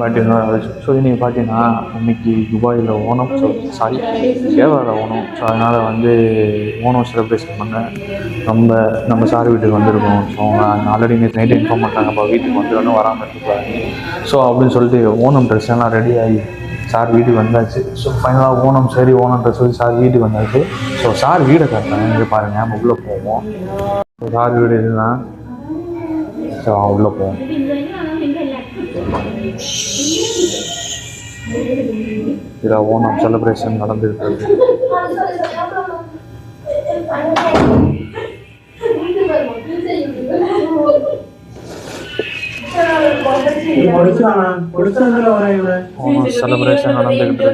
But so நீங்கள் பார்த்தீங்கன்னா இன்னைக்கு துபாயில் ஓணம் ஸோ சாரி கேரளாவில் ஓணம். ஸோ அதனால் வந்து ஓணம் செலிப்ரேஷன் பண்ண நம்ம நம்ம சார் வீட்டுக்கு வந்திருக்கோம். ஸோ அவங்க ஆல்ரெடி நேற்று நைட்டு இன்ஃபார்ம் பண்ணிட்டாங்க. அப்போ வீட்டுக்கு வந்துடணும் வராமல் இருக்கக்கூடாது ஸோ அப்படின்னு சொல்லிட்டு ஓணம் ட்ரெஸ் எல்லாம் ரெடி ஆகி சார் வீட்டுக்கு வந்தாச்சு. ஸோ ஃபைனலாக ஓணம் சரி ஓணம் ட்ரெஸ் சொல்லி சார் வீட்டுக்கு வந்தாச்சு. ஸோ சார் வீடை காட்டுறாங்க இங்கே பாருங்கள் நம்ம உள்ளே போவோம். ஸோ சார் வீடு இதுதான். ஸோ உள்ளே போவோம். இதில் ஓணம் செலிப்ரேஷன் நடந்துகிட்டு இருக்கு പൊളിച്ചാണ് പൊളിച്ചെന്നല്ല പറയുന്നത് ஓணம் செலிப்ரேஷன் நடந்துகிட்டு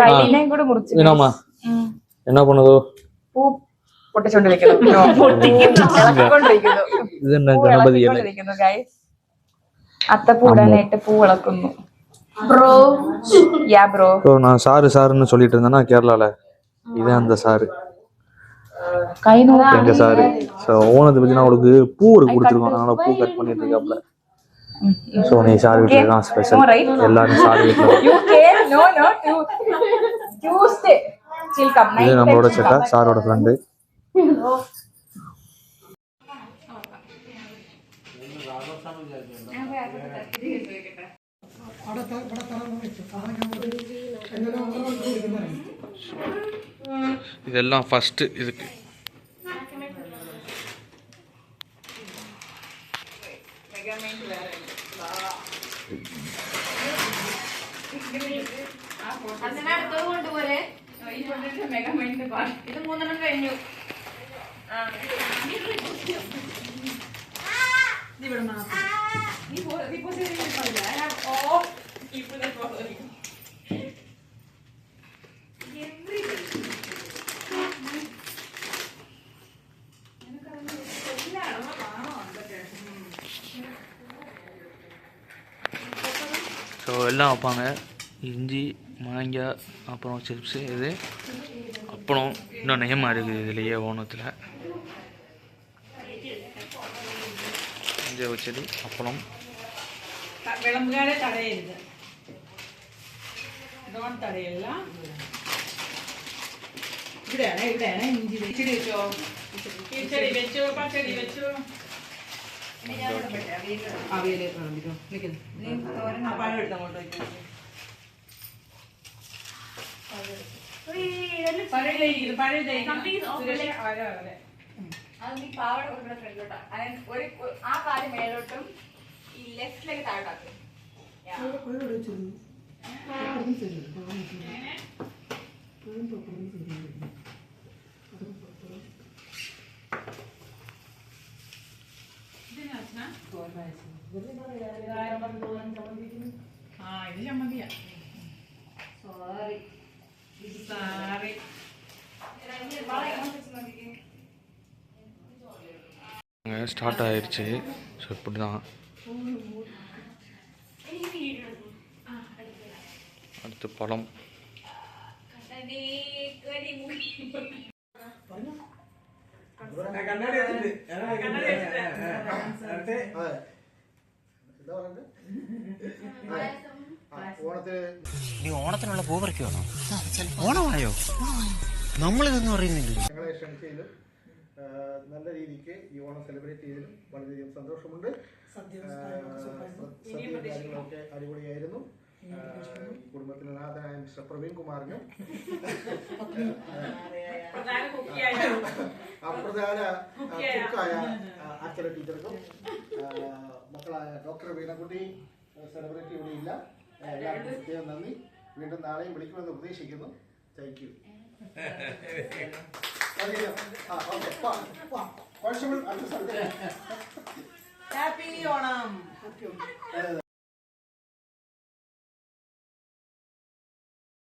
കൈയിനെയും കൂടെ മുറിച്ച് என்னம்மா என்ன பண்ணுதோ പൂ പൊട്ടിച്ചോണ്ടിരിക്കുന്നു ഇളക്കിക്കൊണ്ടിരിക്കുന്നു இது என்ன പൂ கணபதி இல்லை ഇളക്കിക്കൊണ്ടിരിക്കുന്നു ഗൈസ് അത്തപ്പൂ ഇടാനായിട്ട് പൂ ഇളക്കുന്നു ബ്രോ യാ ബ്രോ ஸோ நான் சாரு சாருன்னு சொல்லிட்டு இருந்தேன்னா கேரளாவில் எங்க சாரு? ஸோ ஓனத்தை பற்றி நான் உங்களுக்கு பூ ஒரு கொடுத்துருக்கோம். அதனால பூ கட் பண்ணிட்டு இருக்காப்ல ஸோ நீ சார் வீட்டில் தான் ஸ்பெஷல் எல்லாரும் சார் வீட்டில் இது நம்மளோட செட்டா சாரோட ஃப்ரெண்டு பட தரம் இதெல்லாம் ஃபர்ஸ்ட் இதுக்கு ഇത് മൂന്നെണ്ണം കഴിഞ്ഞു ஸோ எல்லாம் வைப்பாங்க இஞ்சி மாங்காய் அப்புறம் சிப்ஸு இது அப்புறம் இன்னும் நயமாக இருக்குது இதுலேயே ஓணத்தில் இஞ்சி வச்சடி அப்பளம் വിളമ്പുകാരെ തടയരുത് ഡോൺ തടയല്ല ഇവിടെയാണ് ഇവിടെയാണ് ഇഞ്ചി ഇച്ചിരി വെച്ചോ ഇച്ചിരി വെച്ചു പച്ചടി വെച്ചു അവിയൽ ഒരു ആ. കാൽ മേലോട്ടും ഈ ലെഫ്റ്റിലേക്ക് താഴോട്ടാക്കും ഇത് ചമ്മന്തിയാ സാറി ஸ்டார்ட் ஆயிடுச்சு ஸோ இப்படி தான் அடுத்து பழம் നീ ഓണത്തിനുള്ള പൂ പറിക്കുവാണോ ഓണമായോ? നമ്മളിതൊന്നും അറിയുന്നില്ല ഞങ്ങളെ ക്ഷണിച്ചതിലും ആ, നല്ല രീതിക്ക് ഈ ഓണം സെലിബ്രേറ്റ് ചെയ്തതിലും വളരെയധികം സന്തോഷമുണ്ട്. കാര്യങ്ങളൊക്കെ അടിപൊളിയായിരുന്നു. കുടുംബത്തിന് കുടുംബത്തിലെ നാഥനായ മിസ്റ്റർ പ്രവീൺ കുമാറിനും അപ്രധാന കുക്കായ അച്ഛന ടീച്ചർക്കും മക്കളായ ഡോക്ടർ വീണക്കുട്ടി സെലിബ്രിറ്റി ഇവിടെ ഇല്ല. എല്ലാവർക്കും പ്രത്യേകം നന്ദി. വീണ്ടും നാളെയും വിളിക്കുമെന്ന് പ്രതീക്ഷിക്കുന്നു. Thank you happy Onam.